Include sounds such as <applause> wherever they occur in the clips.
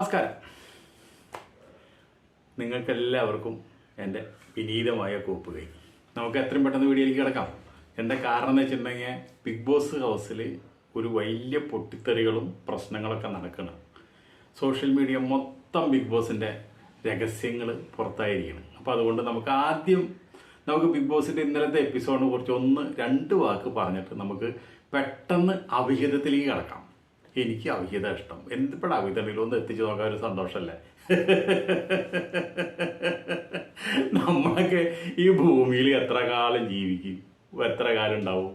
നമസ്കാരം. നിങ്ങൾക്കെല്ലാവർക്കും എന്റെ വിനീതമായ കൂപ്പുകൈ നമുക്ക് എത്രയും പെട്ടെന്ന് വീഡിയോയിലേക്ക് കിടക്കാം. എന്റെ കാരണം എന്ന് വെച്ചിട്ടുണ്ടെങ്കിൽ ബിഗ് ബോസ് ഹൗസിൽ ഒരു വലിയ പൊട്ടിത്തെറികളും പ്രശ്നങ്ങളൊക്കെ നടക്കണം സോഷ്യൽ മീഡിയ മൊത്തം ബിഗ് ബോസിന്റെ രഹസ്യങ്ങൾ പുറത്തായിരിക്കണം അപ്പോൾ അതുകൊണ്ട് നമുക്ക് ആദ്യം നമുക്ക് ബിഗ് ബോസിന്റെ ഇന്നലത്തെ എപ്പിസോഡിനെ കുറിച്ച് ഒന്ന് രണ്ട് വാക്ക് പറഞ്ഞിട്ട് നമുക്ക് പെട്ടെന്ന് അവിഹിതത്തിലേക്ക് കിടക്കാം. എനിക്ക് അവിഹിത ഇഷ്ടം. എന്തിപ്പോഴാ അവിഹിതണ്ടെങ്കിലും ഒന്ന് എത്തിച്ചു നോക്കാൻ ഒരു സന്തോഷമല്ലേ നമ്മളൊക്കെ ഈ ഭൂമിയിൽ എത്ര കാലം ജീവിക്കും? എത്ര കാലം ഉണ്ടാവും?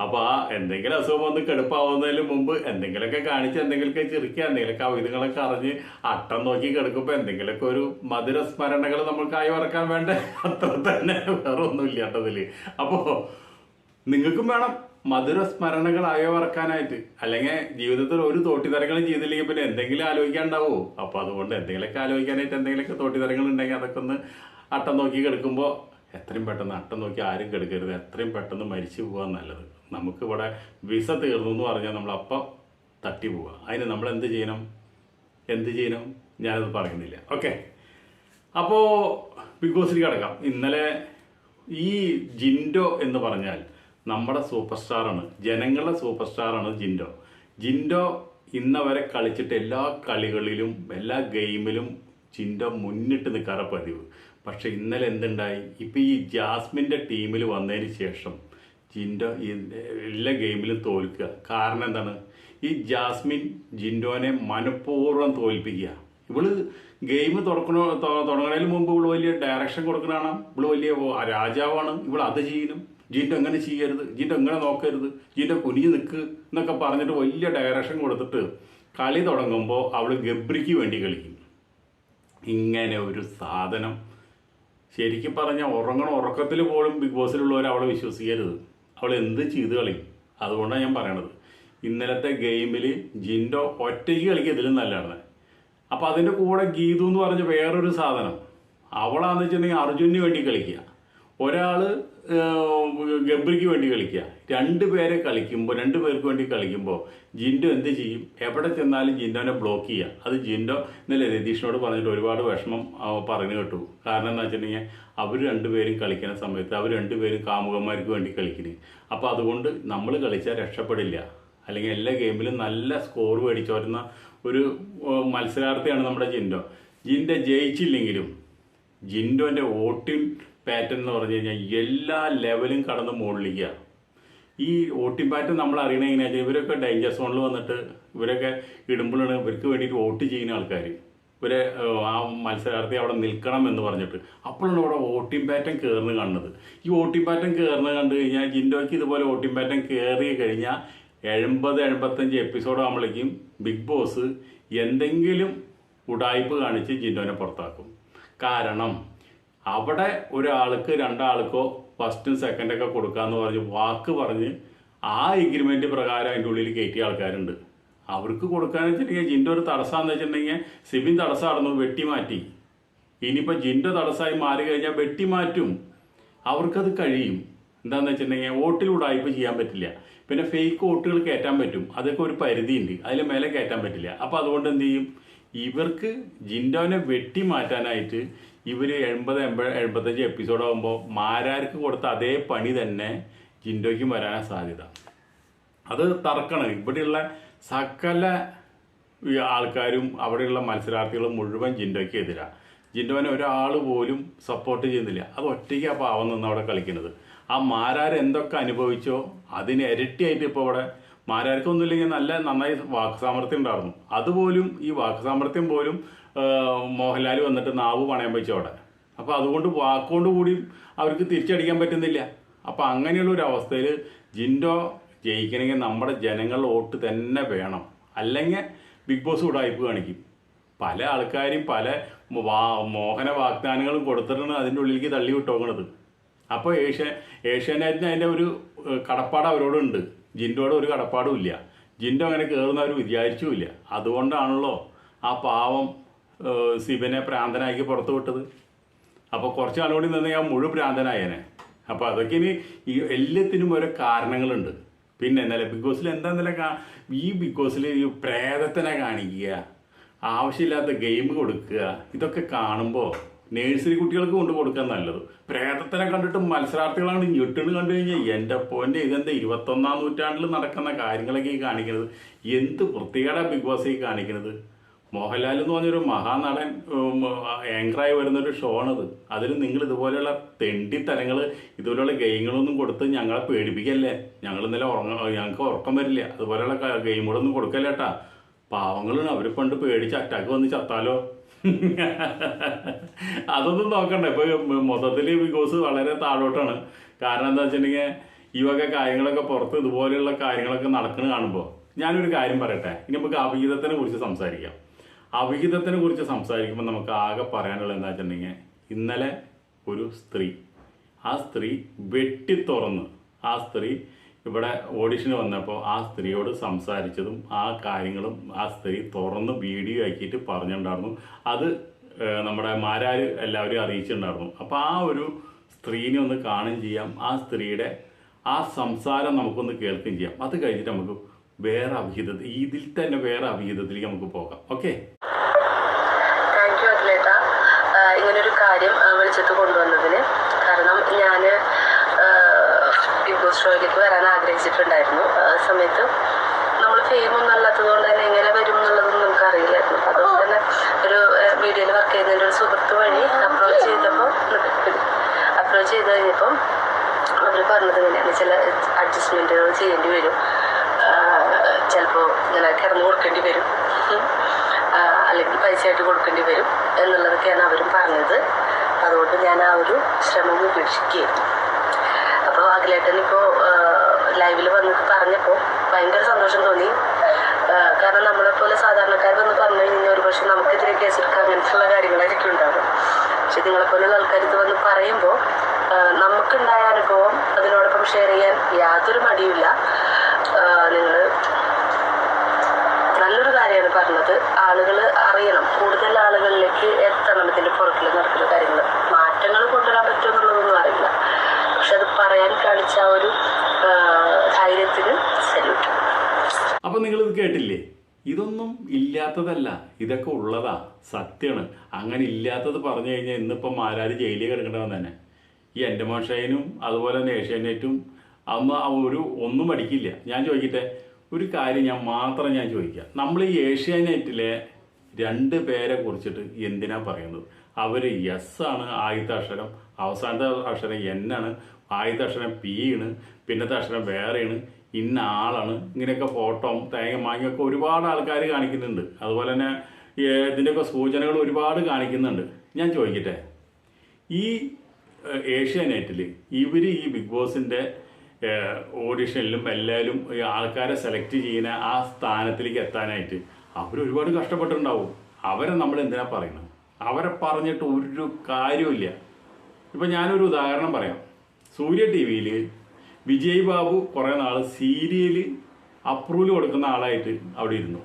അപ്പൊ ആ എന്തെങ്കിലും അസുഖം വന്ന് കെടുപ്പാവുന്നതിന് മുമ്പ് എന്തെങ്കിലുമൊക്കെ കാണിച്ച് എന്തെങ്കിലുമൊക്കെ ചിരിക്കുക എന്തെങ്കിലുമൊക്കെ കവിതകളൊക്കെ അറിഞ്ഞ് അട്ടം നോക്കി കിടക്കുമ്പോൾ എന്തെങ്കിലുമൊക്കെ ഒരു മധുര സ്മരണകൾ നമ്മൾക്കായി വറക്കാൻ വേണ്ട. അത്ര തന്നെ വേറെ ഒന്നുമില്ല കേട്ടതിൽ അപ്പോ നിങ്ങൾക്കും വേണം മധുര സ്മരണകൾ അയവറക്കാനായിട്ട് അല്ലെങ്കിൽ ജീവിതത്തിൽ ഒരു തോട്ടിത്തരങ്ങളും ചെയ്തില്ലെങ്കിൽ പിന്നെ എന്തെങ്കിലും ആലോചിക്കാണ്ടാവോ അപ്പൊ അതുകൊണ്ട് എന്തെങ്കിലുമൊക്കെ ആലോചിക്കാനായിട്ട് എന്തെങ്കിലുമൊക്കെ തോട്ടിത്തരങ്ങൾ ഉണ്ടെങ്കിൽ അതൊക്കെ ഒന്ന് അട്ടം നോക്കി കിടക്കുമ്പോൾ എത്രയും പെട്ടെന്ന് അട്ടം നോക്കി ആരും കിടക്കരുത്. എത്രയും പെട്ടെന്ന് മരിച്ചു പോകാൻ നല്ലത്. നമുക്ക് ഇവിടെ വിസ തീർന്നു എന്ന് പറഞ്ഞാൽ നമ്മൾ അപ്പം തട്ടി പോവുക അതിന് നമ്മൾ എന്ത് ചെയ്യണം? എന്ത് ചെയ്യണം? ഞാനത് പറയുന്നില്ല. ഓക്കെ. അപ്പോൾ ബിഗ് ബോസിൽ കിടക്കാം. ഇന്നലെ ഈ ജിൻഡോ എന്ന് പറഞ്ഞാൽ നമ്മുടെ സൂപ്പർ സ്റ്റാറാണ് ജനങ്ങളുടെ സൂപ്പർ സ്റ്റാറാണ് ജിൻഡോ. ജിൻഡോ ഇന്നവരെ കളിച്ചിട്ട് എല്ലാ കളികളിലും എല്ലാ ഗെയിമിലും ജിൻഡോ മുന്നിട്ട് നിൽക്കാറ പതിവ്. പക്ഷെ ഇന്നലെ എന്തുണ്ടായി? ഇപ്പം ഈ ജാസ്മിന്റെ ടീമിൽ വന്നതിന് ശേഷം ജിൻഡോ എല്ലാ ഗെയിമിലും തോൽക്കുക. കാരണം എന്താണ്? ഈ ജാസ്മിൻ ജിൻഡോനെ മനഃപൂർവം തോൽപ്പിക്കുക. ഇവൾ ഗെയിം തുറക്കണോ തുടങ്ങണതിന് മുമ്പ് ഇവൾ വലിയ ഡയറക്ഷൻ കൊടുക്കണതാണ് ഇവൾ വലിയ രാജാവാണ്. ഇവൾ അത് ചെയ്യണം ജിൻഡോ അങ്ങനെ ചെയ്യരുത്? ജീന്റെ അങ്ങനെ നോക്കരുത്? ജീന്റെ കുനിഞ്ഞ് നിൽക്ക് എന്നൊക്കെ പറഞ്ഞിട്ട് വലിയ ഡയറക്ഷൻ കൊടുത്തിട്ട് കളി തുടങ്ങുമ്പോൾ അവൾ ഗബ്രിക്ക് വേണ്ടി കളിക്കും. ഇങ്ങനെ ഒരു സാധനം. ശരിക്കും പറഞ്ഞാൽ ഉറങ്ങണ ഉറക്കത്തിൽ പോലും ബിഗ് ബോസിലുള്ളവർ അവളെ വിശ്വസിക്കരുത്. അവൾ എന്ത് ചെയ്ത് കളിക്കും? അതുകൊണ്ടാണ് ഞാൻ പറയണത്. ഇന്നലത്തെ ഗെയിമിൽ ജിൻഡോ ഒറ്റയ്ക്ക് കളിക്കുക ഇതിലും നല്ലതാണ്. അപ്പോൾ അതിന്റെ കൂടെ ഗീതു എന്ന് പറഞ്ഞ വേറൊരു സാധനം. അവളാന്ന് വെച്ചിട്ടുണ്ടെങ്കിൽ അർജുനന് വേണ്ടി കളിക്കുക. ഒരാൾ ഗബ്രിക്ക് വേണ്ടി കളിക്കുക. രണ്ട് പേരെ കളിക്കുമ്പോൾ രണ്ട് പേർക്ക് വേണ്ടി കളിക്കുമ്പോൾ ജിൻഡോ എന്ത് ചെയ്യും? എവിടെ ചെന്നാലും ജിൻഡോനെ ബ്ലോക്ക് ചെയ്യുക. അത് ജിൻഡോ എന്നല്ല രതീഷിനോട് പറഞ്ഞിട്ട് ഒരുപാട് വിഷമം പറഞ്ഞു കേട്ടു. കാരണം എന്താ വെച്ചിട്ടുണ്ടെങ്കിൽ അവർ രണ്ടുപേരും കളിക്കുന്ന സമയത്ത് അവർ രണ്ടുപേരും കാമുകന്മാർക്ക് വേണ്ടി കളിക്കുന്നത് അപ്പോൾ അതുകൊണ്ട് നമ്മൾ കളിച്ചാൽ രക്ഷപ്പെടില്ല. അല്ലെങ്കിൽ എല്ലാ ഗെയിമിലും നല്ല സ്കോർ മേടിച്ചു വരുന്ന ഒരു മത്സരാർത്ഥിയാണ് നമ്മുടെ ജിൻഡോ. ജിൻഡോ ജയിച്ചില്ലെങ്കിലും ജിൻഡോന്റെ വോട്ടിംഗ് പാറ്റേൺ എന്ന് പറഞ്ഞു കഴിഞ്ഞാൽ എല്ലാ ലെവലും കടന്ന് മുകളിലേക്കാണ് ഈ വോട്ടിംഗ് പാറ്റേൺ നമ്മൾ അറിയണ എങ്ങനെയാ ഇവരൊക്കെ ഡേഞ്ചർ സോണിൽ വന്നിട്ട് ഇവരൊക്കെ ഇടുമ്പോഴാണ് ഇവർക്ക് വേണ്ടിയിട്ട് വോട്ട് ചെയ്യുന്ന ആൾക്കാർ ഇവരെ ആ മത്സരാർത്ഥി അവിടെ നിൽക്കണം എന്ന് പറഞ്ഞിട്ട്. അപ്പോഴാണ് ഇവിടെ വോട്ടിംഗ് പാറ്റേൺ കയറുന്നത് കാണുന്നത്. ഈ വോട്ടിംഗ് പാറ്റേൺ കയറുന്നത് കണ്ടു കഴിഞ്ഞാൽ ജിൻഡോയ്ക്ക് ഇതുപോലെ വോട്ടിംഗ് പാറ്റേൺ കയറി കഴിഞ്ഞാൽ എഴുപത് എഴുപത്തഞ്ച് എപ്പിസോഡ് ആകുമ്പോഴേക്കും ബിഗ് ബോസ് എന്തെങ്കിലും ഉടായ്പ് കാണിച്ച് ജിൻഡോനെ പുറത്താക്കും. കാരണം അവിടെ ഒരാൾക്ക് രണ്ടാൾക്കോ ഫസ്റ്റും സെക്കൻഡൊക്കെ കൊടുക്കാമെന്ന് പറഞ്ഞ് വാക്ക് പറഞ്ഞ് ആ എഗ്രിമെന്റ് പ്രകാരം അതിന്റെ ഉള്ളിൽ കയറ്റിയ ആൾക്കാരുണ്ട്. അവർക്ക് കൊടുക്കാന്ന് വെച്ചിട്ടുണ്ടെങ്കിൽ ജിന്റെ ഒരു തടസ്സമെന്ന് വെച്ചിട്ടുണ്ടെങ്കിൽ സിബിൻ തടസ്സമായിരുന്നു വെട്ടി മാറ്റി. ഇനിയിപ്പോൾ ജിന്റെ തടസ്സമായി മാറി കഴിഞ്ഞാൽ വെട്ടി മാറ്റും. അവർക്കത് കഴിയും. എന്താന്ന് വെച്ചിട്ടുണ്ടെങ്കിൽ വോട്ടിലൂടായ്പ ചെയ്യാൻ പറ്റില്ല. പിന്നെ ഫേക്ക് വോട്ടുകൾ കയറ്റാൻ പറ്റും. അതൊക്കെ ഒരു പരിധിയുണ്ട്. അതിൽ മേലെ കയറ്റാൻ പറ്റില്ല. അപ്പോൾ അതുകൊണ്ട് എന്ത് ചെയ്യും? ഇവർക്ക് ജിൻഡോനെ വെട്ടി മാറ്റാനായിട്ട് ഇവർ എൺപത് എൺപത് എൺപത്തഞ്ച് എപ്പിസോഡ് ആകുമ്പോൾ മാരാർക്ക് കൊടുത്ത അതേ പണി തന്നെ ജിൻഡോയ്ക്കും വരാനാണ് സാധ്യത. അത് തർക്കമാണ് ഇവിടെയുള്ള സകല ആൾക്കാരും അവിടെയുള്ള മത്സരാർത്ഥികളും മുഴുവൻ ജിൻഡോയ്ക്ക് എതിരാണ് ജിൻഡോനെ ഒരാൾ പോലും സപ്പോർട്ട് ചെയ്യുന്നില്ല. അത് ഒറ്റയ്ക്ക് ആ പാവം നിന്ന് അവിടെ കളിക്കുന്നത്. ആ മാരാർ എന്തൊക്കെ അനുഭവിച്ചോ അതിന് ഇരട്ടിയായിട്ട് ഇപ്പോൾ ഇവിടെ മാരാർക്കൊന്നുമില്ലെങ്കിൽ നല്ല നന്നായി വാക്ക് ഉണ്ടായിരുന്നു. അതുപോലും ഈ വാക്ക് പോലും മോഹൻലാൽ വന്നിട്ട് നാവ് പണയം വെച്ചു അവിടെ. അപ്പോൾ അതുകൊണ്ട് വാക്കുകൊണ്ട് കൂടി അവർക്ക് തിരിച്ചടിക്കാൻ പറ്റുന്നില്ല. അപ്പോൾ അങ്ങനെയുള്ള ഒരു അവസ്ഥയിൽ ജിൻഡോ ജയിക്കണമെങ്കിൽ നമ്മുടെ ജനങ്ങൾ വോട്ട് തന്നെ വേണം. അല്ലെങ്കിൽ ബിഗ് ബോസ് ഉടായ്പ് കാണിക്കും. പല ആൾക്കാരും പല വാ മോഹന വാഗ്ദാനങ്ങളും കൊടുത്തിട്ടാണ് അതിന്റെ ഉള്ളിലേക്ക് തള്ളി വിട്ടോക്കണത്. അപ്പോൾ ഏഷ്യ ഏഷ്യാനെറ്റിന് അതിന്റെ ഒരു കടപ്പാട് അവരോടുണ്ട്. ജിൻഡോയുടെ ഒരു കടപ്പാടും ഇല്ല. ജിൻഡോ അങ്ങനെ കയറുന്നവർ വിചാരിച്ചുമില്ല അതുകൊണ്ടാണല്ലോ ആ പാവം സിബിനെ പ്രാന്തനാക്കി പുറത്തു വിട്ടത്. അപ്പോൾ കുറച്ച് നാളുകൂടി കൂടി നിന്ന് ഞാൻ മുഴു പ്രാന്തനായേനെ. അപ്പോൾ അതൊക്കെ ഇനി ഈ എല്ലാത്തിനും ഓരോ കാരണങ്ങളുണ്ട്. പിന്നെ ഇന്നലെ ബിഗ് ബോസിൽ എന്താ ഇന്നലെ കാ ഈ ബിഗ് ബോസിൽ ഈ പ്രേതത്തിനെ കാണിക്കുക ആവശ്യമില്ലാത്ത ഗെയിം കൊടുക്കുക ഇതൊക്കെ കാണുമ്പോൾ നേഴ്സറി കുട്ടികൾക്ക് കൊണ്ട് കൊടുക്കാൻ നല്ലത്. പ്രേതത്തിനെ കണ്ടിട്ട് മത്സരാർത്ഥികളാണ് ഞെട്ടിന് കണ്ടു കഴിഞ്ഞാൽ എന്റെ പോന്റെ ഇതെന്താ ഇരുപത്തൊന്നാം നൂറ്റാണ്ടിൽ നടക്കുന്ന കാര്യങ്ങളൊക്കെ ഈ കാണിക്കുന്നത്. എന്ത് വൃത്തികേടാണ് ബിഗ് ബോസ് ഈ കാണിക്കുന്നത്? മോഹൻലാൽ എന്ന് പറഞ്ഞൊരു മഹാനടൻ ആങ്കറായി വരുന്നൊരു ഷോ ആണത്. അതിൽ നിങ്ങൾ ഇതുപോലെയുള്ള തെണ്ടിത്തരങ്ങൾ ഇതുപോലെയുള്ള ഗെയിമുകളൊന്നും കൊടുത്ത് ഞങ്ങളെ പേടിപ്പിക്കല്ലേ? ഞങ്ങൾ ഇന്നലെ ഉറങ്ങ ഞങ്ങൾക്ക് ഉറക്കം വരില്ല. അതുപോലെയുള്ള ഗെയിമുകളൊന്നും കൊടുക്കല്ലേട്ടാ പാവങ്ങളാണ് അവർ പണ്ട് പേടിച്ച് അറ്റാക്ക് വന്ന് ചത്താലോ? <laughs> അതൊന്നും നോക്കണ്ട. ഇപ്പൊ മൊത്തത്തിൽ ബിക്കോസ് വളരെ താഴോട്ടാണ്. കാരണം എന്താ വെച്ചിട്ടുണ്ടെങ്കിൽ ഈ വക കാര്യങ്ങളൊക്കെ പുറത്ത് ഇതുപോലെയുള്ള കാര്യങ്ങളൊക്കെ നടക്കുന്നത് കാണുമ്പോൾ ഞാനൊരു കാര്യം പറയട്ടെ. ഇനി നമുക്ക് അവിഹിതത്തിനെ കുറിച്ച് സംസാരിക്കാം. അവിഹിതത്തിനെ കുറിച്ച് സംസാരിക്കുമ്പോൾ നമുക്ക് ആകെ പറയാനുള്ളത് എന്താ വെച്ചിട്ടുണ്ടെങ്കിൽ ഇന്നലെ ഒരു സ്ത്രീ ആ സ്ത്രീ വെട്ടി തുറന്ന് ആ സ്ത്രീ ഇവിടെ ഓഡിഷന് വന്നപ്പോൾ ആ സ്ത്രീയോട് സംസാരിച്ചതും ആ കാര്യങ്ങളും ആ സ്ത്രീ തുറന്ന് വീഡിയോ ആക്കിയിട്ട് പറഞ്ഞിട്ടുണ്ടായിരുന്നു. അത് നമ്മുടെ മാരാർ എല്ലാവരും അറിയിച്ചിട്ടുണ്ടായിരുന്നു. അപ്പോൾ ആ ഒരു സ്ത്രീനെ ഒന്ന് കാണുകയും ചെയ്യാം. ആ സ്ത്രീയുടെ ആ സംസാരം നമുക്കൊന്ന് കേൾക്കുകയും ചെയ്യാം. അത് കഴിഞ്ഞിട്ട് നമുക്ക് വേറെ അവിഹിത ഇതിൽ തന്നെ വേറെ അവിഹിതത്തിലേക്ക് നമുക്ക് പോകാം. ഓക്കെ ഇങ്ങനൊരു കാര്യം വെളിച്ചത്ത് കൊണ്ടുവന്നതിന്. കാരണം ഞാൻ ബിഗ് ബോസ് ഷോയിലേക്ക് വരാൻ ആഗ്രഹിച്ചിട്ടുണ്ടായിരുന്നു. സമയത്ത് നമ്മൾ ഫെയിം ഒന്നും അല്ലാത്തത് തന്നെ എങ്ങനെ വരും എന്നുള്ളതൊന്നും നമുക്ക് അറിയില്ലായിരുന്നു. അപ്പം അതുകൊണ്ട് തന്നെ ഒരു വീഡിയോയിൽ വർക്ക് ചെയ്യുന്നതിന്റെ ഒരു സുഹൃത്ത് വഴി അപ്രോച്ച് ചെയ്തപ്പോൾ അപ്രോച്ച് ചെയ്ത് കഴിഞ്ഞപ്പം അവർ പറഞ്ഞത് ഇങ്ങനെയാണ് ചില അഡ്ജസ്റ്റ്മെന്റുകൾ ചെയ്യേണ്ടി വരും. ചിലപ്പോൾ ഇങ്ങനെ കിടന്നു കൊടുക്കേണ്ടി വരും. അല്ലെങ്കിൽ പൈസ ആയിട്ട് കൊടുക്കേണ്ടി വരും എന്നുള്ളതൊക്കെയാണ് അവരും പറഞ്ഞത്. അതുകൊണ്ട് ഞാൻ ആ ഒരു ശ്രമം ഉപേക്ഷിക്കുകയായിരുന്നു. അപ്പോൾ അഖിലേട്ടൻ ഇപ്പോൾ ലൈവിൽ വന്നിട്ട് പറഞ്ഞപ്പോൾ ഭയങ്കര സന്തോഷം തോന്നി. കാരണം കാരണം നമ്മളെപ്പോലെ സാധാരണക്കാർ വന്ന് പറഞ്ഞു കഴിഞ്ഞാൽ ഒരു പക്ഷേ നമുക്കെതിരെ കേസെടുക്കാം അങ്ങനത്തെയുള്ള കാര്യങ്ങളായിരിക്കും ഉണ്ടാവും പക്ഷെ നിങ്ങളെപ്പോലുള്ള ആൾക്കാർ ഇത് വന്ന് പറയുമ്പോൾ നമുക്കുണ്ടായ അനുഭവം അതിനോടൊപ്പം ഷെയർ ചെയ്യാൻ യാതൊരു മടിയുമില്ല നിങ്ങൾ നല്ലൊരു കാര്യമാണ് പറഞ്ഞത്. ആളുകൾ അറിയണം. കൂടുതൽ ആളുകളിലേക്ക് എത്തണം ഇതിന്റെ പുറകിൽ നടക്കുന്ന കാര്യങ്ങൾ മാറ്റങ്ങൾ കൊണ്ടുവരാൻ പറ്റുമോ എന്നുള്ളതൊന്നും അറിയില്ല. പക്ഷെ അത് പറയാൻ കാണിച്ച ആ ഒരു ധൈര്യത്തിന് സല്യൂട്ട് അപ്പൊ നിങ്ങൾ ഇത് കേട്ടില്ലേ? ഇതൊന്നും ഇല്ലാത്തതല്ല. ഇതൊക്കെ ഉള്ളതാ. സത്യമാണ് അങ്ങനെ ഇല്ലാത്തത് പറഞ്ഞു കഴിഞ്ഞാൽ ഇന്നിപ്പം ആരാധി ജയിലിൽ കിടക്കേണ്ടവൻ തന്നെ ഈ എന്റെ മോഷനും അതുപോലെ തന്നെ ഏഷ്യാനെറ്റും അന്ന് ഒരു ഒന്നും പഠിക്കില്ല ഞാൻ ചോദിക്കട്ടെ? ഒരു കാര്യം ഞാൻ മാത്രം ഞാൻ ചോദിക്കുക നമ്മൾ ഈ ഏഷ്യാനെറ്റിലെ രണ്ട് പേരെ കുറിച്ചിട്ട് എന്തിനാ പറയുന്നത്? അവർ എസ് ആണ് ആദ്യത്തെ അക്ഷരം അവസാനത്തെ അക്ഷരം എൻ ആണ് ആദ്യത്തെ അക്ഷരം പി ആണ് പിന്നത്തെ അക്ഷരം വേറെയാണ് ഇന്ന ആളാണ് ഇങ്ങനെയൊക്കെ ഫോട്ടോ തേങ്ങ മാങ്ങിയൊക്കെ ഒരുപാട് ആൾക്കാർ കാണിക്കുന്നുണ്ട്. അതുപോലെ തന്നെ ഇതിന്റെയൊക്കെ സൂചനകൾ ഒരുപാട് കാണിക്കുന്നുണ്ട്. ഞാൻ ചോദിക്കട്ടെ? ഈ ഏഷ്യാനെറ്റിൽ ഇവർ ഈ ബിഗ് ബോസിന്റെ ഓഡിഷനിലും എല്ലാവരും ആൾക്കാരെ സെലക്ട് ചെയ്യുന്ന ആ സ്ഥാനത്തിലേക്ക് എത്താനായിട്ട് അവർ ഒരുപാട് കഷ്ടപ്പെട്ടിട്ടുണ്ടാവും. അവരെ നമ്മൾ എന്തിനാ പറയുന്നത്? അവരെ പറഞ്ഞിട്ട് ഒരു കാര്യമില്ല ഇപ്പം ഞാനൊരു ഉദാഹരണം പറയാം. സൂര്യ ടി വിയിൽ വിജയ് ബാബു കുറേ നാൾ സീരിയൽ അപ്രൂവൽ കൊടുക്കുന്ന ആളായിട്ട് അവിടെ ഇരുന്നു.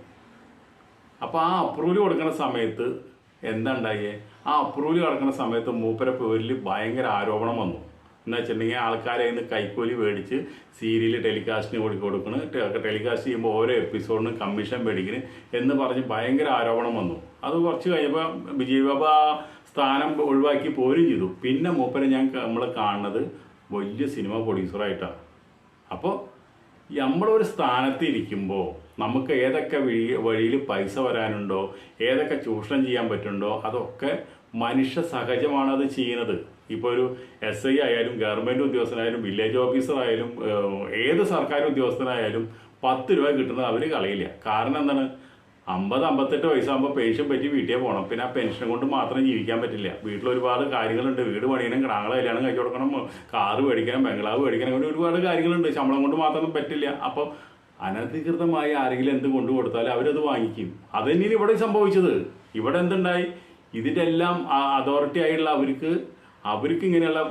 അപ്പോൾ ആ അപ്രൂവൽ കൊടുക്കുന്ന സമയത്ത് എന്താ ഉണ്ടായേ? ആ അപ്രൂവൽ കിടക്കുന്ന സമയത്ത് മൂപ്പര പേരിൽ ഭയങ്കര ആരോപണം വന്നു. എന്ന് വെച്ചിട്ടുണ്ടെങ്കിൽ ആൾക്കാരെ ഇന്ന് കൈക്കൂലി മേടിച്ച് സീരിയൽ ടെലികാസ്റ്റിന് കൂടി കൊടുക്കണം. ടെലികാസ്റ്റ് ചെയ്യുമ്പോൾ ഓരോ എപ്പിസോഡിന് കമ്മീഷൻ മേടിക്കണം എന്ന് പറഞ്ഞ് ഭയങ്കര ആരോപണം വന്നു. അത് കുറച്ച് കഴിഞ്ഞപ്പോൾ വിജയ് ബാബ സ്ഥാനം ഒഴിവാക്കി പോരും ചെയ്തു. പിന്നെ മൂപ്പരെ ഞാൻ നമ്മൾ കാണുന്നത് വലിയ സിനിമ പ്രൊഡ്യൂസറായിട്ടാണ് അപ്പോൾ നമ്മളൊരു സ്ഥാനത്ത് ഇരിക്കുമ്പോൾ നമുക്ക് ഏതൊക്കെ വഴി വഴിയിൽ പൈസ വരാനുണ്ടോ? ഏതൊക്കെ ചൂഷണം ചെയ്യാൻ പറ്റുന്നുണ്ടോ? അതൊക്കെ മനുഷ്യ സഹജമാണ് അത് ചെയ്യുന്നത്. ഇപ്പോൾ ഒരു എസ് ഐ ആയാലും ഗവൺമെന്റ് ഉദ്യോഗസ്ഥനായാലും വില്ലേജ് ഓഫീസറായാലും ഏത് സർക്കാർ ഉദ്യോഗസ്ഥനായാലും പത്ത് രൂപ കിട്ടുന്നത് അവർ കളയില്ല. കാരണം എന്താണ്? അമ്പത് അമ്പത്തെട്ട് വയസ്സാകുമ്പോൾ പെൻഷൻ പറ്റി വീട്ടിൽ പോകണം പിന്നെ ആ പെൻഷൻ കൊണ്ട് മാത്രം ജീവിക്കാൻ പറ്റില്ല. വീട്ടിൽ ഒരുപാട് കാര്യങ്ങളുണ്ട്. വീട് പണിയണം കിടാങ്ങളെ കല്യാണം കഴിച്ചു കൊടുക്കണം കാറ് മേടിക്കണം ബംഗ്ലാവ് മേടിക്കണം അങ്ങനെ ഒരുപാട് കാര്യങ്ങളുണ്ട്. ശമ്പളം കൊണ്ട് മാത്രം പറ്റില്ല. അപ്പോൾ അനധികൃതമായി ആരെങ്കിലും എന്ത് കൊണ്ടു കൊടുത്താലും അവരത് വാങ്ങിക്കും. അത് തന്നെയാണ് ഇവിടെ സംഭവിച്ചത്. ഇവിടെ എന്തുണ്ടായി? ഇതിന്റെ എല്ലാം അതോറിറ്റി ആയിട്ടുള്ള അവർക്ക് അവർക്ക് ഇങ്ങനെയുള്ള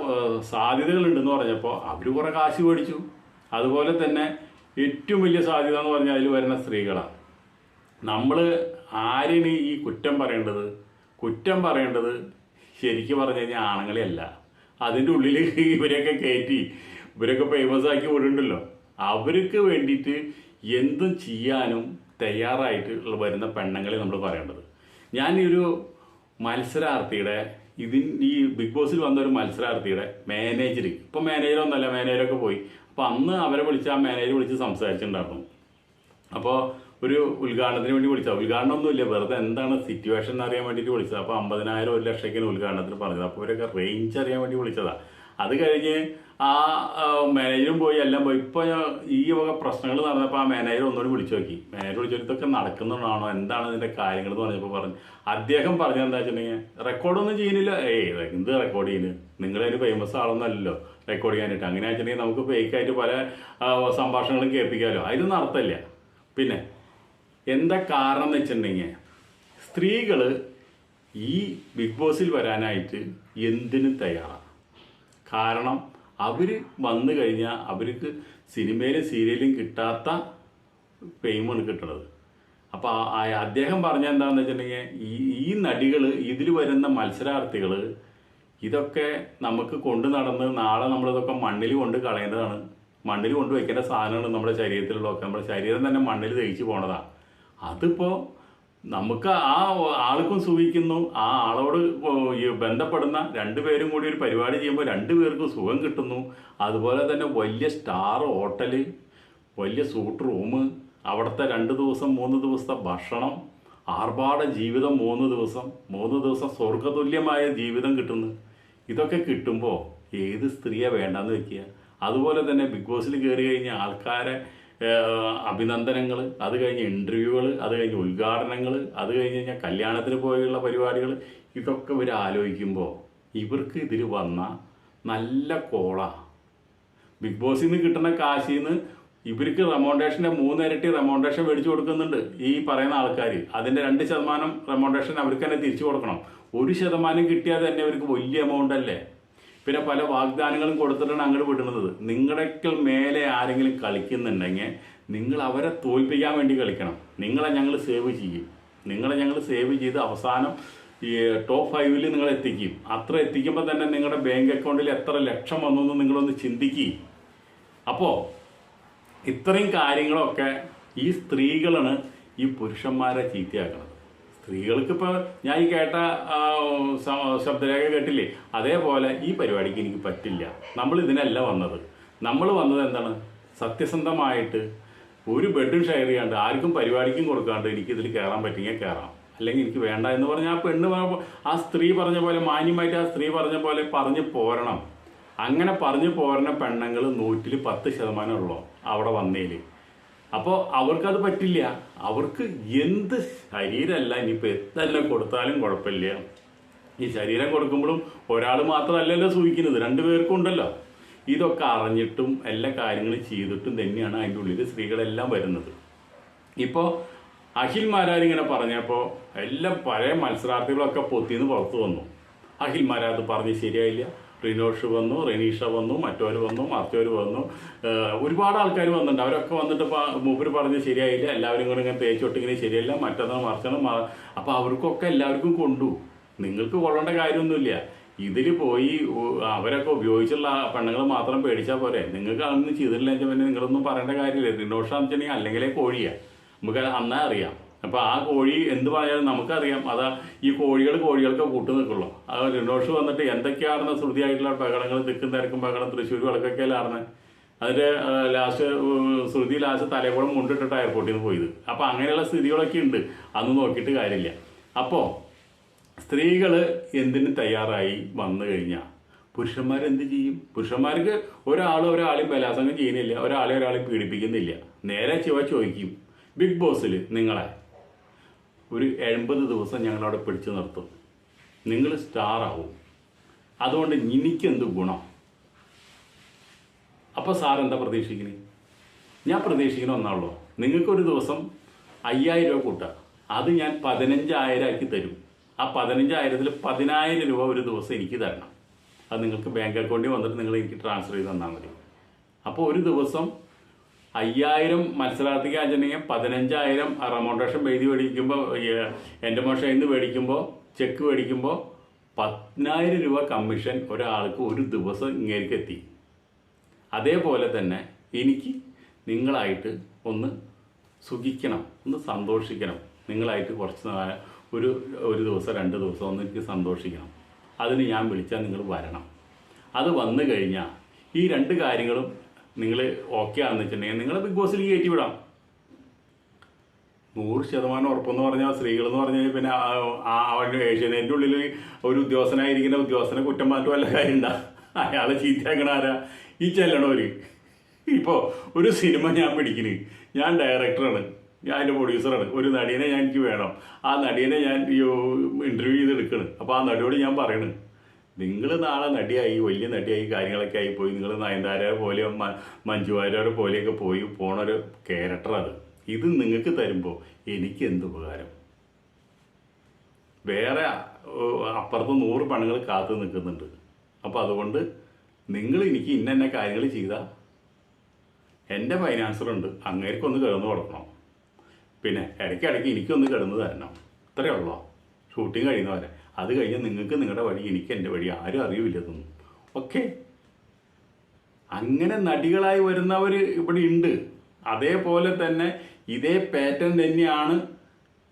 സാധ്യതകളുണ്ടെന്ന് പറഞ്ഞപ്പോൾ അവർ കുറേ കാശ് മേടിച്ചു. അതുപോലെ തന്നെ ഏറ്റവും വലിയ സാധ്യത എന്ന് പറഞ്ഞാൽ അതിൽ വരുന്ന സ്ത്രീകളാണ്. നമ്മൾ ആരെയാണ് ഈ കുറ്റം പറയേണ്ടത്? കുറ്റം പറയേണ്ടത് ശരിക്കും പറഞ്ഞു കഴിഞ്ഞാൽ ആണുങ്ങളെയല്ല അതിന്റെ ഉള്ളിൽ ഇവരെയൊക്കെ കയറ്റി ഇവരൊക്കെ ഫേമസ് ആക്കി വിടുന്നുണ്ടല്ലോ. അവർക്ക് വേണ്ടിയിട്ട് എന്തും ചെയ്യാനും തയ്യാറായിട്ട് വരുന്ന പെണ്ണുങ്ങളെ നമ്മൾ പറയേണ്ടത്. ഞാനൊരു മത്സരാർത്ഥിയുടെ ഇതിൻ ഈ ബിഗ് ബോസിൽ വന്ന ഒരു മത്സരാർത്ഥിയുടെ മാനേജർ ഇപ്പം മാനേജറൊന്നുമല്ല മാനേജറൊക്കെ പോയി. അപ്പോൾ അന്ന് അവരെ വിളിച്ച് ആ മാനേജർ വിളിച്ച് സംസാരിച്ചിട്ടുണ്ടായിരുന്നു. അപ്പോൾ ഒരു ഉദ്ഘാടനത്തിന് വേണ്ടി വിളിച്ചത്. ഉദ്ഘാടനമൊന്നുമില്ല വെറുതെ എന്താണ് സിറ്റുവേഷൻ അറിയാൻ വേണ്ടിയിട്ട് വിളിച്ചത്. അപ്പോൾ അമ്പതിനായിരം ഒരു ലക്ഷത്തിന് ഉദ്ഘാടനത്തിന് പറഞ്ഞത്. അപ്പോൾ ഇവരൊക്കെ റേഞ്ച് അറിയാൻ വേണ്ടി വിളിച്ചതാണ് അത് കഴിഞ്ഞ് ആ മാനേജറും പോയി എല്ലാം പോയി. ഇപ്പോൾ ഈ വക പ്രശ്നങ്ങൾ നടന്നപ്പോൾ ആ മാനേജർ ഒന്നുകൂടി വിളിച്ചു നോക്കി. മാനേജർ വിളിച്ചു ഇതൊക്കെ നടക്കുന്നതാണോ എന്താണ് ഇതിന്റെ കാര്യങ്ങൾ എന്ന് പറഞ്ഞപ്പോൾ പറഞ്ഞു. അദ്ദേഹം പറഞ്ഞത് എന്താ വെച്ചിട്ടുണ്ടെങ്കിൽ റെക്കോർഡൊന്നും ചെയ്യുന്നില്ല. ഏയ് എന്ത് റെക്കോർഡ് ചെയ്യുന്നത് നിങ്ങളൊരു ഫേമസ് ആളൊന്നല്ലല്ലോ റെക്കോർഡ് ചെയ്യാനായിട്ട്. അങ്ങനെ വെച്ചിട്ടുണ്ടെങ്കിൽ നമുക്ക് ഫേക്കായിട്ട് പല സംഭാഷണങ്ങളും കേൾപ്പിക്കാമല്ലോ അതിന് നടത്തല്ല. പിന്നെ എന്താ കാരണം എന്ന് വെച്ചിട്ടുണ്ടെങ്കിൽ സ്ത്രീകൾ ഈ ബിഗ് ബോസിൽ വരാനായിട്ട് എന്തിനും തയ്യാറാണ്. കാരണം അവർ വന്നു കഴിഞ്ഞാൽ അവർക്ക് സിനിമയിലും സീരിയലും കിട്ടാത്ത ഫെയിമാണ് കിട്ടണത്. അപ്പോൾ അദ്ദേഹം പറഞ്ഞ എന്താണെന്ന് വെച്ചിട്ടുണ്ടെങ്കിൽ ഈ ഈ നടികൾ ഇതിൽ വരുന്ന മത്സരാർത്ഥികൾ ഇതൊക്കെ നമുക്ക് കൊണ്ടു നടന്ന് നാളെ നമ്മളിതൊക്കെ മണ്ണിൽ കൊണ്ട് കളയേണ്ടതാണ്. മണ്ണിൽ കൊണ്ട് വെക്കേണ്ട സാധനമാണ് നമ്മുടെ ശരീരത്തിലുള്ളതൊക്കെ. നമ്മുടെ ശരീരം തന്നെ മണ്ണിൽ തേച്ച് പോണതാണ് അതിപ്പോൾ നമുക്ക് ആ ആൾക്കും സുഖിക്കുന്നു. ആ ആളോട് ബന്ധപ്പെടുന്ന രണ്ടുപേരും കൂടി ഒരു പരിപാടി ചെയ്യുമ്പോൾ രണ്ടുപേർക്കും സുഖം കിട്ടുന്നു. അതുപോലെ തന്നെ വലിയ സ്റ്റാർ ഹോട്ടൽ വലിയ സൂട്ട് റൂം അവിടുത്തെ രണ്ട് ദിവസം മൂന്ന് ദിവസത്തെ ഭക്ഷണം ആർഭാട ജീവിതം മൂന്ന് ദിവസം മൂന്ന് ദിവസം സ്വർഗതുല്യമായ ജീവിതം കിട്ടുന്നു. ഇതൊക്കെ കിട്ടുമ്പോൾ ഏത് സ്ത്രീയെ വേണ്ടെന്ന് വെക്കുക? അതുപോലെ തന്നെ ബിഗ് ബോസിൽ കയറി കഴിഞ്ഞ ആൾക്കാരെ അഭിനന്ദനങ്ങൾ അത് കഴിഞ്ഞ് ഇന്റർവ്യൂകൾ അത് കഴിഞ്ഞ് ഉദ്ഘാടനങ്ങൾ അത് കഴിഞ്ഞ് കഴിഞ്ഞാൽ കല്യാണത്തിന് പോയുള്ള പരിപാടികൾ ഇതൊക്കെ ഇവർ ആലോചിക്കുമ്പോൾ ഇവർക്ക് ഇതിൽ വന്ന നല്ല കോള. ബിഗ് ബോസിൽ നിന്ന് കിട്ടുന്ന കാശിൽ നിന്ന് ഇവർക്ക് റെമോണ്ടേഷന്റെ മൂന്നിരട്ടി റെമോണ്ടേഷൻ മേടിച്ചു കൊടുക്കുന്നുണ്ട് ഈ പറയുന്ന ആൾക്കാർ അതിന്റെ രണ്ട് ശതമാനം റെമോണ്ടേഷൻ അവർക്ക് തന്നെ തിരിച്ചു കൊടുക്കണം. ഒരു ശതമാനം കിട്ടിയാൽ തന്നെ അവർക്ക് വലിയ എമൗണ്ട് അല്ലേ? പിന്നെ പല വാഗ്ദാനങ്ങളും കൊടുത്തിട്ടാണ് അങ്ങോട്ട് വിടുന്നത്. നിങ്ങളുടെക്കൽ മേലെ ആരെങ്കിലും കളിക്കുന്നുണ്ടെങ്കിൽ നിങ്ങൾ അവരെ തോൽപ്പിക്കാൻ വേണ്ടി കളിക്കണം. നിങ്ങളെ ഞങ്ങൾ സേവ് ചെയ്യും. നിങ്ങളെ ഞങ്ങൾ സേവ് ചെയ്ത് അവസാനം ഈ ടോപ്പ് ഫൈവിൽ നിങ്ങൾ എത്തിക്കും. അത്ര എത്തിക്കുമ്പോൾ തന്നെ നിങ്ങളുടെ ബാങ്ക് അക്കൗണ്ടിൽ എത്ര ലക്ഷം വന്നു എന്ന് നിങ്ങളൊന്ന് ചിന്തിക്കുക അപ്പോൾ ഇത്രയും കാര്യങ്ങളൊക്കെ ഈ സ്ത്രീകളാണ് ഈ പുരുഷന്മാരെ ചീത്തയാക്കുന്നത് സ്ത്രീകൾക്ക് ഇപ്പോൾ ഞാൻ ഈ കേട്ട ശബ്ദരേഖ കേട്ടില്ലേ? അതേപോലെ ഈ പരിപാടിക്ക് എനിക്ക് പറ്റില്ല. നമ്മൾ ഇതിനല്ല വന്നത്. നമ്മൾ വന്നത് എന്താണ്? സത്യസന്ധമായിട്ട് ഒരു ബെഡും ഷെയർ ചെയ്യാണ്ട് ആർക്കും പരിപാടിക്കും കൊടുക്കാണ്ട് എനിക്ക് ഇതിൽ കയറാൻ പറ്റിയെങ്കിൽ കയറാം അല്ലെങ്കിൽ എനിക്ക് വേണ്ട എന്ന് പറഞ്ഞാൽ ആ പെണ്ണ് ആ സ്ത്രീ പറഞ്ഞ പോലെ മാന്യമായിട്ട് ആ സ്ത്രീ പറഞ്ഞ പോലെ പറഞ്ഞ് പോരണം. അങ്ങനെ പറഞ്ഞു പോരണ പെണ്ണുങ്ങൾ നൂറ്റിൽ പത്ത് ശതമാനം ഉള്ളൂ അവിടെ വന്നേൽ. അപ്പോൾ അവർക്കത് പറ്റില്ല. അവർക്ക് എന്ത് ശരീരമല്ല ഇനിയിപ്പോൾ എന്തെല്ലാം കൊടുത്താലും കുഴപ്പമില്ല. ഈ ശരീരം കൊടുക്കുമ്പോഴും ഒരാൾ മാത്രമല്ലല്ലോ സൂചിക്കുന്നത് രണ്ടുപേർക്കും ഉണ്ടല്ലോ. ഇതൊക്കെ അറിഞ്ഞിട്ടും എല്ലാ കാര്യങ്ങളും ചെയ്തിട്ടും തന്നെയാണ് അതിന്റെ ഉള്ളിൽ സ്ത്രീകളെല്ലാം വരുന്നത്. ഇപ്പോൾ അഖിൽ മാരാരിങ്ങനെ പറഞ്ഞപ്പോൾ എല്ലാം പഴയ മത്സരാർത്ഥികളൊക്കെ പൊത്തിന്ന് പുറത്തു വന്നു. അഖിൽ മാരാത് പറഞ്ഞ് ശരിയായില്ല. റിനോഷ് വന്നു റെനീഷ വന്നു മറ്റവർ വന്നു മറ്റവർ വന്നു. ഒരുപാട് ആൾക്കാർ വന്നിട്ടുണ്ട്. അവരൊക്കെ വന്നിട്ട് മൂപ്പര് പറഞ്ഞ് ശരിയായില്ല. എല്ലാവരും കൂടെ ഇങ്ങനെ തേച്ചൊട്ടിങ്ങനെ ശരിയല്ല. മറ്റന്നാൾ മറിച്ചണം അപ്പോൾ അവർക്കൊക്കെ എല്ലാവർക്കും കൊണ്ടു. നിങ്ങൾക്ക് കൊള്ളേണ്ട കാര്യമൊന്നുമില്ല. ഇതിൽ പോയി അവരൊക്കെ ഉപയോഗിച്ചുള്ള പെണ്ണുങ്ങൾ മാത്രം പേടിച്ചാൽ പോരെ. നിങ്ങൾക്ക് അതൊന്നും ചെയ്തിട്ടില്ല എന്ന് പിന്നെ നിങ്ങളൊന്നും പറയേണ്ട കാര്യമില്ല. റിനോഷ വെച്ചിട്ടുണ്ടെങ്കിൽ അല്ലെങ്കിലേ കോഴിയാണ് നമുക്ക് അന്നേ അറിയാം. അപ്പോൾ ആ കോഴി എന്ത് പറഞ്ഞാലും നമുക്കറിയാം. അതാ ഈ കോഴികൾ കോഴികൾക്ക് കൂട്ടു നിൽക്കുള്ളൂ. അത് റിനോഷ് വന്നിട്ട് എന്തൊക്കെയാണെന്ന ശ്രുതിയായിട്ടുള്ള ബഹളങ്ങൾ തിക്കും തിരക്കും പ്രകടനം തൃശ്ശൂർ വിളക്കൊക്കെയല്ലാർന്ന് അതിന്റെ ലാസ്റ്റ് ശ്രുതി ലാസ്റ്റ് തലകുളം മുണ്ടിട്ടിട്ട് എയർപോർട്ടിൽ നിന്ന് പോയത്. അപ്പോൾ അങ്ങനെയുള്ള സ്ഥിതികളൊക്കെ ഉണ്ട്. അന്ന് നോക്കിയിട്ട് കാര്യമില്ല. അപ്പോൾ സ്ത്രീകൾ എന്തിന് തയ്യാറായി വന്നു കഴിഞ്ഞാൽ പുരുഷന്മാരെന്ത് ചെയ്യും? പുരുഷന്മാർക്ക് ഒരാളും ഒരാളെയും ബലാസംഗം ചെയ്യുന്നില്ല. ഒരാളെ ഒരാളെയും പീഡിപ്പിക്കുന്നില്ല. നേരെ ചിവ ചോദിക്കും. ബിഗ് ബോസിൽ നിങ്ങളെ ഒരു എൺപത് ദിവസം ഞങ്ങളവിടെ പിടിച്ചു നിർത്തും. നിങ്ങൾ സ്റ്റാർ ആവും. അതുകൊണ്ട് എനിക്കെന്ത് ഗുണം? അപ്പോൾ സാർ എന്താ പ്രതീക്ഷിക്കുന്നത് ഞാൻ പ്രതീക്ഷിക്കുന്ന ഒന്നാണല്ലോ. നിങ്ങൾക്കൊരു ദിവസം അയ്യായിരം രൂപ കൂട്ടുക. അത് ഞാൻ പതിനഞ്ചായിരം ആക്കി തരും. ആ പതിനഞ്ചായിരത്തിൽ പതിനായിരം രൂപ ഒരു ദിവസം എനിക്ക് തരണം. അത് നിങ്ങൾക്ക് ബാങ്ക് അക്കൗണ്ടിൽ വന്നിട്ട് നിങ്ങൾ എനിക്ക് ട്രാൻസ്ഫർ ചെയ്ത് തന്നാൽ മതി. അപ്പോൾ ഒരു ദിവസം അയ്യായിരം മത്സരാർത്ഥിക്ക് അഞ്ചെങ്കിൽ പതിനഞ്ചായിരം റെമോണ്ടേഷൻ എഴുതി മേടിക്കുമ്പോൾ എന്റെ മോശം ഇന്ന് മേടിക്കുമ്പോൾ ചെക്ക് മേടിക്കുമ്പോൾ പതിനായിരം രൂപ കമ്മീഷൻ ഒരാൾക്ക് ഒരു ദിവസം ഇങ്ങേക്ക് എത്തി. അതേപോലെ തന്നെ എനിക്ക് നിങ്ങളായിട്ട് ഒന്ന് സുഖിക്കണം ഒന്ന് സന്തോഷിക്കണം. നിങ്ങളായിട്ട് കുറച്ച് ഒരു ഒരു ദിവസം രണ്ട് ദിവസം ഒന്ന് എനിക്ക് സന്തോഷിക്കണം. അതിന് ഞാൻ വിളിച്ചാൽ നിങ്ങൾ വരണം. അത് വന്നു കഴിഞ്ഞാൽ ഈ രണ്ട് കാര്യങ്ങളും നിങ്ങൾ ഓക്കെ ആണെന്ന് വെച്ചിട്ടുണ്ടെങ്കിൽ നിങ്ങൾ ബിഗ് ബോസിൽ കയറ്റി വിടാം. നൂറ് ശതമാനം ഉറപ്പെന്ന് പറഞ്ഞാൽ സ്ത്രീകൾ എന്ന് പറഞ്ഞാൽ പിന്നെ അവരുടെ ഏഷ്യാനെറ്റിന്റെ ഉള്ളിൽ ഒരു ഉദ്യോഗസ്ഥനായിരിക്കുന്ന ഉദ്യോഗസ്ഥനെ കുറ്റം മാറ്റം വല്ല കാര്യമുണ്ടാ? അയാളെ ചീത്തയാക്കണ ആരാ? ഈ ചെല്ലണവര്. ഇപ്പോൾ ഒരു സിനിമ ഞാൻ പിടിക്കുന്നു ഞാൻ ഡയറക്ടറാണ് ഞാൻ അതിന്റെ പ്രൊഡ്യൂസറാണ് ഒരു നടിയനെ ഞാൻ എനിക്ക് വേണം. ആ നടിയനെ ഞാൻ ഇന്റർവ്യൂ ചെയ്ത് എടുക്കണം അപ്പോൾ ആ നടിയോട് ഞാൻ പറയണ്. നിങ്ങൾ നാളെ നടിയായി വലിയ നടിയായി കാര്യങ്ങളൊക്കെ ആയി പോയി നിങ്ങൾ നയൻതാര പോലെ മഞ്ജു പോലെയൊക്കെ പോയി പോണൊരു ക്യാരക്ടർ അത്. ഇത് നിങ്ങൾക്ക് തരുമ്പോൾ എനിക്ക് എന്ത് ഉപകാരം? വേറെ അപ്പുറത്ത് നൂറ് പണങ്ങൾ കാത്തു നിൽക്കുന്നുണ്ട്. അപ്പോൾ അതുകൊണ്ട് നിങ്ങൾ എനിക്ക് ഇന്ന കാര്യങ്ങൾ ചെയ്താൽ എന്റെ ഫൈനാൻസറുണ്ട് അങ്ങേർക്കൊന്ന് കിടന്നു കൊടുക്കണം പിന്നെ ഇടയ്ക്കിടയ്ക്ക് എനിക്കൊന്ന് കിടന്നു തരണം. ഇത്രയേ ഉള്ളൂ? ഷൂട്ടിങ് കഴിയുന്നവരെ. അത് കഴിഞ്ഞ് നിങ്ങൾക്ക് നിങ്ങളുടെ വഴി എനിക്ക് എന്റെ വഴി ആരും അറിയില്ല ഇതൊന്നും. ഓക്കെ? അങ്ങനെ നടികളായി വരുന്നവർ ഇവിടെ ഉണ്ട്. അതേപോലെ തന്നെ ഇതേ പാറ്റേൺ തന്നെയാണ്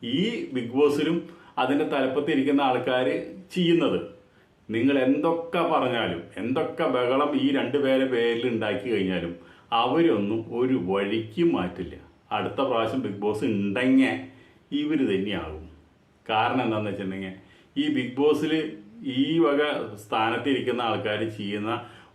ഈ ബിഗ് ബോസിലും അതിന്റെ തലപ്പത്തിരിക്കുന്ന ആൾക്കാർ ചെയ്യുന്നത്. നിങ്ങൾ എന്തൊക്കെ പറഞ്ഞാലും എന്തൊക്കെ ബഹളം ഈ രണ്ട് പേരെ പേരിൽ ഉണ്ടാക്കി കഴിഞ്ഞാലും അവരൊന്നും ഒരു വഴിക്കും മാറ്റില്ല. അടുത്ത പ്രാവശ്യം ബിഗ് ബോസ് ഉണ്ടെങ്കിൽ ഇവർ തന്നെയാകും. കാരണം എന്താണെന്ന് വെച്ചിട്ടുണ്ടെങ്കിൽ ഈ ബിഗ് ബോസിൽ ഈ വക സ്ഥാനത്തിരിക്കുന്ന ആൾക്കാർ ചെയ്യുന്ന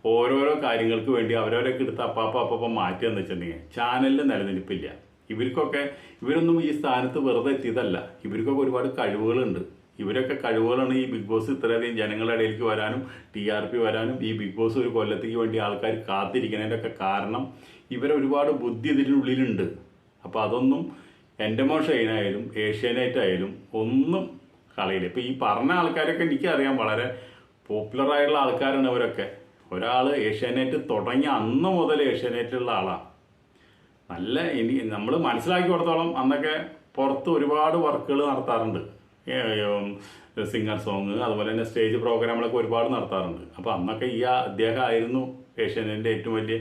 ഓരോരോ കാര്യങ്ങൾക്ക് വേണ്ടി അവരവരൊക്കെ എടുത്ത് അപ്പാപ്പ അപ്പപ്പ മാറ്റിയെന്ന് വെച്ചിട്ടുണ്ടെങ്കിൽ ചാനലിൽ നിലനിൽപ്പില്ല. ഇവർക്കൊക്കെ ഇവരൊന്നും ഈ സ്ഥാനത്ത് വെറുതെ എത്തിയതല്ല. ഇവർക്കൊക്കെ ഒരുപാട് കഴിവുകളുണ്ട്. ഇവരൊക്കെ കഴിവുകളാണ് ഈ ബിഗ് ബോസ് ഇത്രയധികം ജനങ്ങളുടെ ഇടയിലേക്ക് വരാനും ടി ആർ പി വരാനും ഈ ബിഗ് ബോസ് ഒരു കൊല്ലത്തേക്ക് വേണ്ടി ആൾക്കാർ കാത്തിരിക്കുന്നതിന്റെയൊക്കെ കാരണം ഇവരെ ഒരുപാട് ബുദ്ധി ഇതിനുള്ളിലുണ്ട് അപ്പോൾ അതൊന്നും എന്റെ മോ ഷൈനായാലും ഏഷ്യാനെറ്റ് ആയാലും ഒന്നും കളയില്ല ഇപ്പം ഈ പറഞ്ഞ ആൾക്കാരൊക്കെ എനിക്കറിയാം വളരെ പോപ്പുലർ പോപ്പുലറായിട്ടുള്ള ആൾക്കാരാണ് അവരൊക്കെ. ഒരാൾ ഏഷ്യാനെറ്റ് തുടങ്ങിയ അന്ന് മുതൽ ഏഷ്യാനെറ്റിലുള്ള ആളാണ് നല്ല ഇനി നമ്മൾ മനസ്സിലാക്കി കൊടുത്തോളം അന്നൊക്കെ പുറത്ത് ഒരുപാട് വർക്കുകൾ നടത്താറുണ്ട്. സിംഗർ സോങ് അതുപോലെ തന്നെ സ്റ്റേജ് പ്രോഗ്രാമുകളൊക്കെ ഒരുപാട് നടത്താറുണ്ട്. അപ്പോൾ അന്നൊക്കെ ഈ അദ്ദേഹം ആയിരുന്നു ഏഷ്യാനെറ്റിന്റെ ഏറ്റവും വലിയ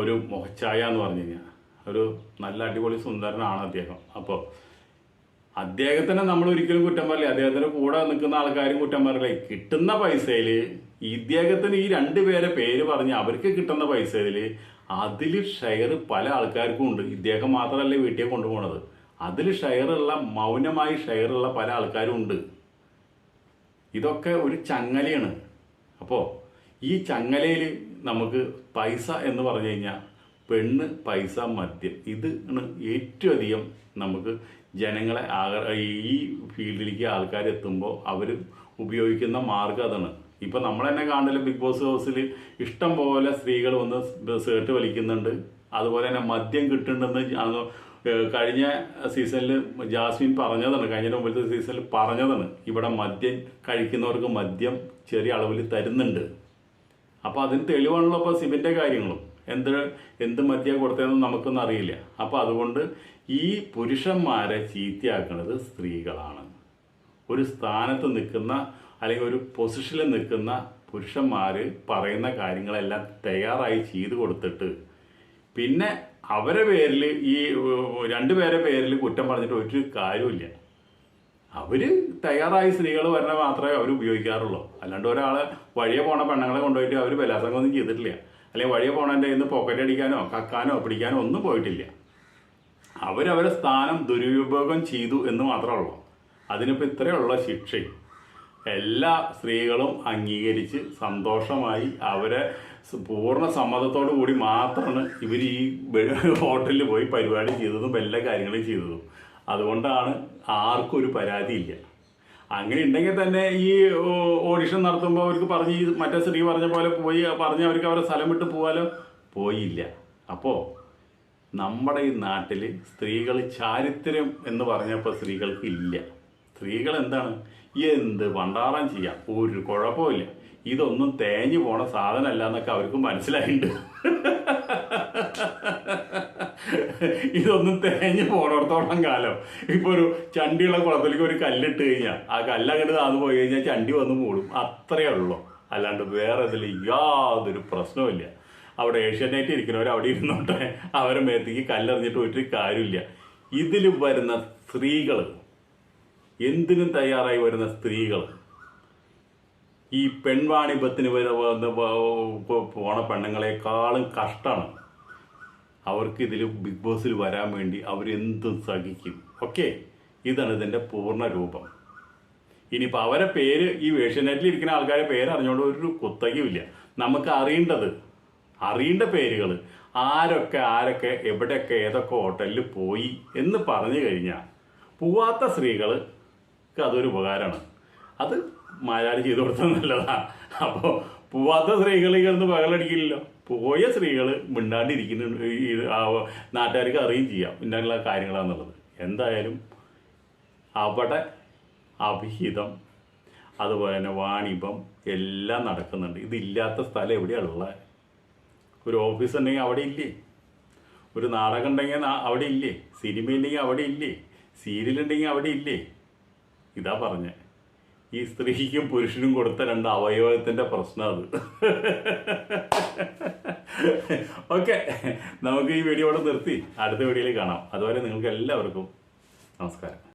ഒരു മുഖച്ഛായ എന്ന് പറഞ്ഞു കഴിഞ്ഞാൽ ഒരു നല്ല അടിപൊളി സുന്ദരനാണ് അദ്ദേഹം. അപ്പോൾ അദ്ദേഹത്തിനെ നമ്മൾ ഒരിക്കലും കുറ്റം പറയില്ല. അദ്ദേഹത്തിന് കൂടെ നിൽക്കുന്ന ആൾക്കാരും കുറ്റം പറയില്ല. കിട്ടുന്ന പൈസയിൽ ഇദ്ദേഹത്തിന് ഈ രണ്ട് പേരെ പേര് പറഞ്ഞ് അവർക്ക് കിട്ടുന്ന പൈസയിൽ അതിൽ ഷെയർ പല ആൾക്കാർക്കും ഉണ്ട്. ഇദ്ദേഹം മാത്രമല്ല വീട്ടിൽ കൊണ്ടുപോകണത് അതിൽ ഷെയറുള്ള മൗനമായി ഷെയറുള്ള പല ആൾക്കാരും ഉണ്ട്. ഇതൊക്കെ ഒരു ചങ്ങലയാണ്. അപ്പോൾ ഈ ചങ്ങലയിൽ നമുക്ക് പൈസ എന്ന് പറഞ്ഞു കഴിഞ്ഞാൽ പെണ്ണ് പൈസ മദ്യം. ഇത് ഏറ്റവും അധികം നമുക്ക് ജനങ്ങളെ ഈ ഫീൽഡിലേക്ക് ആൾക്കാർ എത്തുമ്പോൾ അവർ ഉപയോഗിക്കുന്ന മാർഗം അതാണ്. ഇപ്പം നമ്മൾ തന്നെ കാണുന്നില്ല ബിഗ് ബോസ് ഹൗസിൽ ഇഷ്ടം പോലെ സ്ത്രീകൾ വന്ന് സേർട്ട് വലിക്കുന്നുണ്ട്. അതുപോലെ തന്നെ മദ്യം കിട്ടുന്നുണ്ടെന്ന് കഴിഞ്ഞ സീസണിൽ ജാസ്മിൻ പറഞ്ഞതാണ്. കഴിഞ്ഞ മുമ്പത്തെ സീസണിൽ പറഞ്ഞതാണ്. ഇവിടെ മദ്യം കഴിക്കുന്നവർക്ക് മദ്യം ചെറിയ അളവിൽ തരുന്നുണ്ട്. അപ്പോൾ അതിന് തെളിവാണല്ലോ ഇപ്പോൾ സിബിന്റെ കാര്യങ്ങളും. എന്ത് എന്ത് മദ്യം കൊടുത്തതെന്ന് നമുക്കൊന്നും അറിയില്ല. അപ്പോൾ അതുകൊണ്ട് ഈ പുരുഷന്മാരെ ചീത്തയാക്കുന്നത് സ്ത്രീകളാണ്. ഒരു സ്ഥാനത്ത് നിൽക്കുന്ന അല്ലെങ്കിൽ ഒരു പൊസിഷനിൽ നിൽക്കുന്ന പുരുഷന്മാർ പറയുന്ന കാര്യങ്ങളെല്ലാം തയ്യാറായി ചെയ്തു കൊടുത്തിട്ട് പിന്നെ അവരെ പേരിൽ ഈ രണ്ടുപേരെ പേരിൽ കുറ്റം പറഞ്ഞിട്ട് ഒരു കാര്യമില്ല അവർ തയ്യാറായി സ്ത്രീകൾ വരണ മാത്രമേ അവർ ഉപയോഗിക്കാറുള്ളൂ. അല്ലാണ്ട് ഒരാളെ വഴിയെ പോണ പെണ്ണുങ്ങളെ കൊണ്ടുപോയിട്ട് അവർ ബലാത്സംഗമൊന്നും ചെയ്തിട്ടില്ല. അല്ലെങ്കിൽ വഴിയെ പോണതിന്റെ ഇന്ന് പോക്കറ്റ് അടിക്കാനോ കക്കാനോ പിടിക്കാനോ ഒന്നും പോയിട്ടില്ല. അവരവരെ സ്ഥാനം ദുരുപയോഗം ചെയ്തു എന്ന് മാത്രമേ ഉള്ളൂ. അതിനിപ്പോൾ ഇത്രയുള്ള ശിക്ഷയും. എല്ലാ സ്ത്രീകളും അംഗീകരിച്ച് സന്തോഷമായി അവരെ പൂർണ സമ്മതത്തോടു കൂടി മാത്രമാണ് ഇവർ ഈ ഹോട്ടലിൽ പോയി പരിപാടി ചെയ്തതും എല്ലാ കാര്യങ്ങളും ചെയ്തതും. അതുകൊണ്ടാണ് ആർക്കും ഒരു പരാതിയില്ല. അങ്ങനെ ഉണ്ടെങ്കിൽ തന്നെ ഈ ഓഡിഷൻ നടത്തുമ്പോൾ അവർക്ക് പറഞ്ഞ് ഈ മറ്റേ സ്ത്രീ പറഞ്ഞ പോലെ പോയി പറഞ്ഞ് അവർക്ക് അവരെ സ്ഥലം വിട്ട് പോകാലോ പോയില്ല. അപ്പോൾ നമ്മുടെ ഈ നാട്ടിൽ സ്ത്രീകൾ ചാരിത്രം എന്ന് പറഞ്ഞപ്പോൾ സ്ത്രീകൾക്ക് ഇല്ല. സ്ത്രീകൾ എന്താണ്? എന്ത് പണ്ടാറാൻ ചെയ്യാം? ഒരു കുഴപ്പമില്ല ഇതൊന്നും തേഞ്ഞു പോണ സാധനമല്ല എന്നൊക്കെ അവർക്ക് മനസ്സിലായിട്ടുണ്ട് <laughs> <laughs> ഇതൊന്നും തേഞ്ഞ് പോണോടത്തോളം കാലം. ഇപ്പൊ ഒരു ചണ്ടിയുള്ള കുളത്തിലേക്ക് ഒരു കല്ലിട്ട് കഴിഞ്ഞാൽ ആ കല്ലങ്ങോട്ട് താന്ന് പോയി കഴിഞ്ഞാൽ ചണ്ടി വന്ന് മൂടും. അത്രയേ ഉള്ളൂ. അല്ലാണ്ട് വേറെ ഇതിൽ യാതൊരു പ്രശ്നവുമില്ല അവിടെ ഏഷ്യാനെറ്റ് ഇരിക്കുന്നവർ അവിടെ ഇരുന്നോട്ടെ അവരെ മേത്തേക്ക് കല്ലെറിഞ്ഞിട്ട് ഒരു കാര്യമില്ല. ഇതിൽ വരുന്ന സ്ത്രീകൾ എന്തിനും തയ്യാറായി വരുന്ന സ്ത്രീകൾ ഈ പെൺവാണിഭത്തിന് പോണ പെണ്ണുങ്ങളെക്കാളും കഷ്ടമാണ്. അവർക്ക് ഇതിൽ ബിഗ് ബോസിൽ വരാൻ വേണ്ടി അവരെന്തും സഹിക്കും. ഓക്കെ? ഇതാണ് ഇതിന്റെ പൂർണ രൂപം ഇനിയിപ്പോൾ അവരെ പേര് ഈ വേഷ്യനെറ്റിൽ ഇരിക്കുന്ന ആൾക്കാരുടെ പേര് അറിഞ്ഞുകൊണ്ട് ഒരു കുത്തകയുമില്ല. നമുക്ക് അറിയേണ്ടത് അറിയേണ്ട പേരുകൾ ആരൊക്കെ ആരൊക്കെ എവിടെയൊക്കെ ഏതൊക്കെ ഹോട്ടലിൽ പോയി എന്ന് പറഞ്ഞു കഴിഞ്ഞാൽ പോവാത്ത സ്ത്രീകൾക്ക് അതൊരു ഉപകാരമാണ് അത് മലയാളി ചെയ്തു കൊടുത്തത് നല്ലതാണ് അപ്പോൾ പോവാത്ത സ്ത്രീകൾ ഇങ്ങനെ പകലടിക്കില്ലല്ലോ പോയ സ്ത്രീകൾ മിണ്ടാണ്ടിരിക്കുന്ന. ഈ നാട്ടുകാർക്ക് അറിയുകയും ചെയ്യാം ഇങ്ങനെയുള്ള കാര്യങ്ങളാണെന്നുള്ളത് എന്തായാലും അവിടെ അഭിഹിതം അതുപോലെ തന്നെ വാണിഭം എല്ലാം നടക്കുന്നുണ്ട്. ഇതില്ലാത്ത സ്ഥലം എവിടെയാണുള്ളത് ഒരു ഓഫീസ് ഉണ്ടെങ്കിൽ അവിടെ ഇല്ലേ? ഒരു നാടകം ഉണ്ടെങ്കിൽ അവിടെ ഇല്ലേ? സിനിമ ഉണ്ടെങ്കിൽ അവിടെ ഇല്ലേ? സീരിയൽ ഉണ്ടെങ്കിൽ അവിടെ ഇല്ലേ? ഇതാ പറഞ്ഞ ഈ സ്ത്രീക്കും പുരുഷനും കൊടുത്ത രണ്ട് അവയവത്തിന്റെ പ്രശ്നം അത്. ഓക്കെ നമുക്ക് ഈ വീഡിയോ ഇവിടെ നിർത്തി. അടുത്ത വീഡിയോയിൽ കാണാം. അതുവരെ നിങ്ങൾക്ക് എല്ലാവർക്കും നമസ്കാരം.